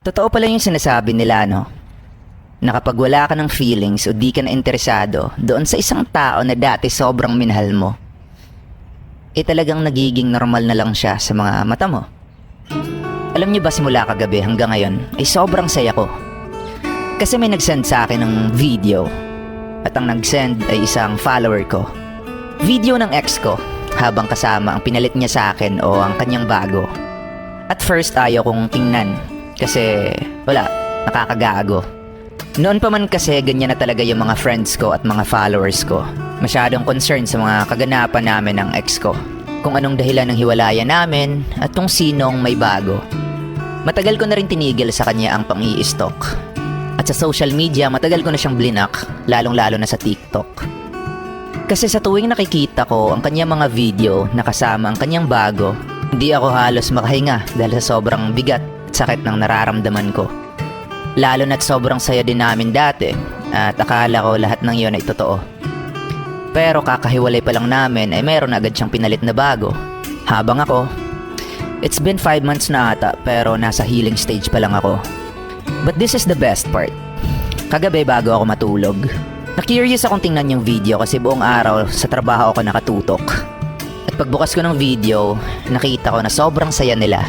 Totoo pala yung sinasabi nila, no? Na kapag wala ka ng feelings o di ka na interesado doon sa isang tao na dati sobrang minahal mo, eh talagang nagiging normal na lang siya sa mga mata mo. Alam niyo ba simula kagabi hanggang ngayon ay sobrang saya ko. Kasi may nag-send sa akin ng video at ang nag-send ay isang follower ko. Video ng ex ko habang kasama ang pinalit niya sa akin o ang kanyang bago. At first ayaw kong tingnan kasi wala, nakakagago. Noon pa man kasi ganyan na talaga yung mga friends ko at mga followers ko. Masyadong concerned sa mga kaganapan namin ng ex ko. Kung anong dahilan ng hiwalayan namin at kung sinong may bago. Matagal ko na rin tinigil sa kanya ang pang-i-stalk. At sa social media, matagal ko na siyang blinak, lalong-lalo na sa TikTok. Kasi sa tuwing nakikita ko ang kanyang mga video na kasama ang kanyang bago, hindi ako halos makahinga dahil sa sobrang bigat at sakit ng nararamdaman ko. Lalo na't sobrang saya din namin dati at akala ko lahat ng iyon ay totoo. Pero kakahiwalay pa lang namin ay meron agad siyang pinalit na bago. Habang ako, it's been 5 months na ata pero nasa healing stage pa lang ako. But this is the best part. Kagabi bago ako matulog, na-curious akong tingnan yung video kasi buong araw sa trabaho ako nakatutok. At pagbukas ko ng video, nakita ko na sobrang saya nila.